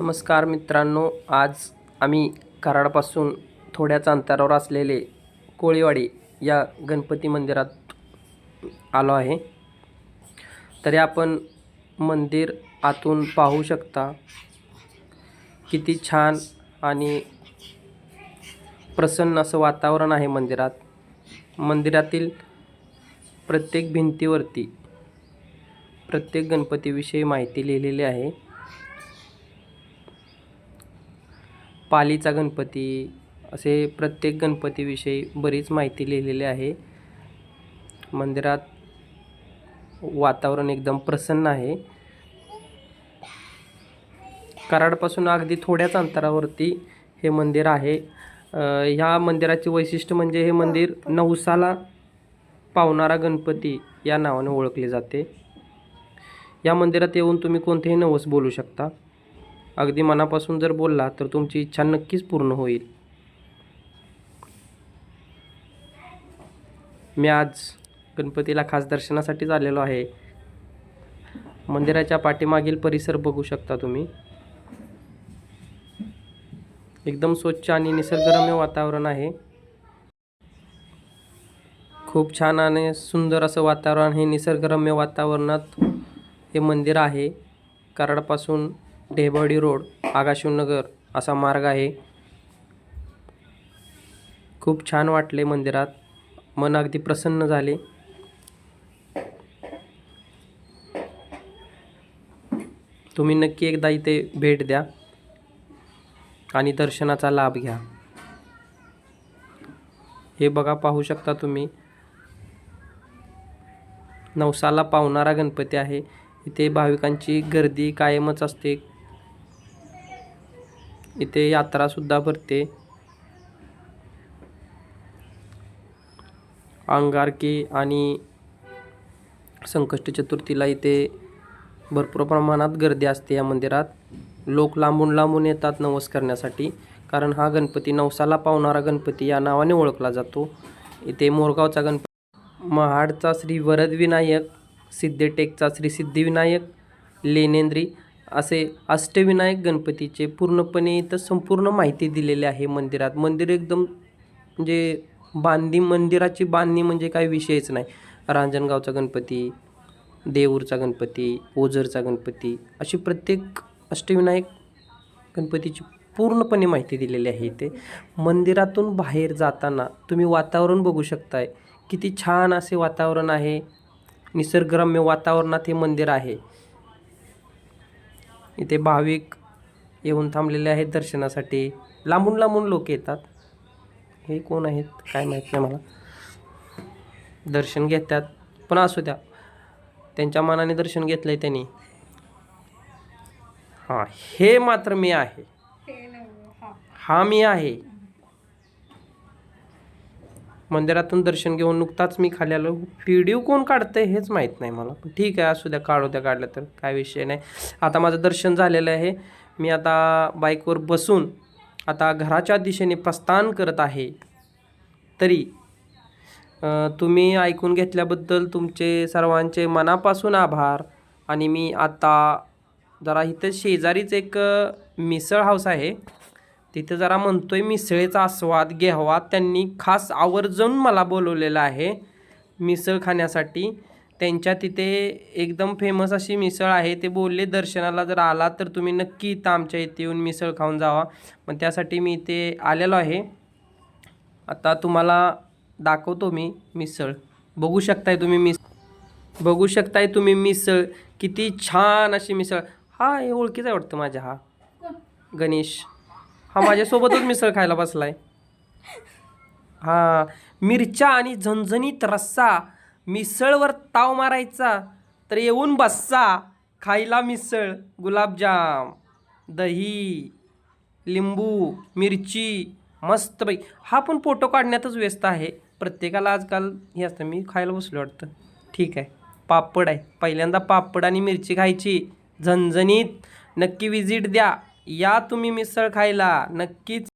नमस्कार मित्रांनो आज आम्ही कराडपासून थोड्याच अंतरावर असलेले कोळीवाडी या गणपती मंदिरात आलो आहे. तरी आपण मंदिर आतून पाहू शकता किती छान आणि प्रसन्न असं वातावरण आहे मंदिरात. मंदिरातील प्रत्येक भिंतीवरती प्रत्येक गणपतीविषयी माहिती लिहिलेली आहे. पालीचा गणपती असे प्रत्येक गणपतीविषयी बरीच माहिती लिहिलेली आहे. मंदिरात वातावरण एकदम प्रसन्न आहे. कराडपासून अगदी थोड्याच अंतरावरती हे मंदिर आहे. ह्या मंदिराचे वैशिष्ट्य म्हणजे हे मंदिर नवसाला पावणारा गणपती या नावाने ओळखले जाते. या मंदिरात येऊन तुम्ही कोणतेही नवस बोलू शकता. अगदी मनापासून जर बोलला तर तुमची इच्छा नक्कीच पूर्ण होईल. मी आज गणपतीला खास दर्शनासाठीच आलेलो आहे. मंदिराच्या पाठीमागील परिसर बघू शकता तुम्ही. एकदम स्वच्छ आणि निसर्गरम्य वातावरण आहे. खूप छान आणि सुंदर असं वातावरण हे निसर्गरम्य वातावरणात हे मंदिर आहे. कराडपासून ढेबवाडी रोड आगाशिवनगर असा मार्ग आहे. खूप छान वाटले मंदिरात. मन अगदी प्रसन्न झाले. तुम्ही नक्की एकदा इथे भेट द्या आणि दर्शनाचा लाभ घ्या. हे बघा पाहू शकता तुम्ही. नवसाला पावणारा गणपती आहे. इथे भाविकांची गर्दी कायमच असते. इथे यात्रासुद्धा भरते. अंगारकी आणि संकष्ट चतुर्थीला इथे भरपूर प्रमाणात गर्दी असते या मंदिरात. लोक लांबून लांबून येतात नवस करण्यासाठी. कारण हा गणपती नवसाला पावणारा गणपती या नावाने ओळखला जातो. इथे मोरगावचा गणपती महाडचा श्री वरदविनायक सिद्धेटेकचा श्री सिद्धिविनायक लेनेंद्री असे अष्टविनायक गणपतीचे पूर्णपणे इथं संपूर्ण माहिती दिलेली आहे मंदिरात. मंदिर एकदम म्हणजे बांधणी मंदिराची बांधणी म्हणजे काही विषयच नाही. रांजणगावचा गणपती देऊरचा गणपती ओझरचा गणपती अशी प्रत्येक अष्टविनायक गणपतीची पूर्णपणे माहिती दिलेली आहे इथे. मंदिरातून बाहेर जाताना तुम्ही वातावरण बघू शकताय. किती छान असे वातावरण आहे. निसर्गरम्य वातावरणात हे मंदिर आहे. इथे भाविक येऊन थांबलेले आहेत दर्शनासाठी. लांबून लांबून लोक येतात. हे कोण आहेत? काय माहीत नाही मला. दर्शन घेतात. पण असू द्या. त्यांच्या मनाने दर्शन घेतलंय त्यांनी. हां हे मात्र मी आहे. हा मी आहे. मंदिरातून दर्शन घेऊन नुकताच मी खाली आलो व्हिडिओ कोण काढतंय हेच माहीत नाही मला. पण ठीक आहे असू द्या काढू द्या काढलं तर काय विषय नाही. आता माझं दर्शन झालेलं आहे. मी आता बाईकवर बसून आता घराच्या दिशेने प्रस्थान करत आहे. तरी तुम्ही ऐकून घेतल्याबद्दल तुमचे सर्वांचे मनापासून आभार. आणि मी आता जरा इथं शेजारीच एक मिसळ हाऊस आहे. तिथं जरा म्हणतोय मिसळीचा आस्वाद घ्यावा. त्यांनी खास आवर्जून मला बोलवलेलं आहे मिसळ खाण्यासाठी. त्यांच्या तिथे एकदम फेमस अशी मिसळ आहे ते बोलले दर्शनाला जर आला तर तुम्ही नक्की इथं आमच्या इथे येऊन मिसळ खाऊन जावा. पण त्यासाठी मी इथे आलेलो आहे. आता तुम्हाला दाखवतो मी मिसळ. बघू शकताय तुम्ही मिस बघू शकताय तुम्ही मिसळ. किती छान अशी मिसळ. हा हे ओळखीचा वाटतं माझ्या हा. गणेश. हा माझ्यासोबतच मिसळ खायला बसलाय. हा मिरच्या आणि झणझणीत रस्सा मिसळवर ताव मारायचा तर येऊन बस्सा खायला मिसळ गुलाबजाम दही लिंबू मिरची मस्त बाई. हा पण फोटो काढण्यातच व्यस्त आहे. प्रत्येकाला आजकाल हे असतं मी खायला बसलो वाटतं. ठीक आहे. पापड आहे. पहिल्यांदा पापड आणि मिरची खायची. झणझणीत नक्की विजिट द्या. या तुम्ही मिसळ खायला नक्कीच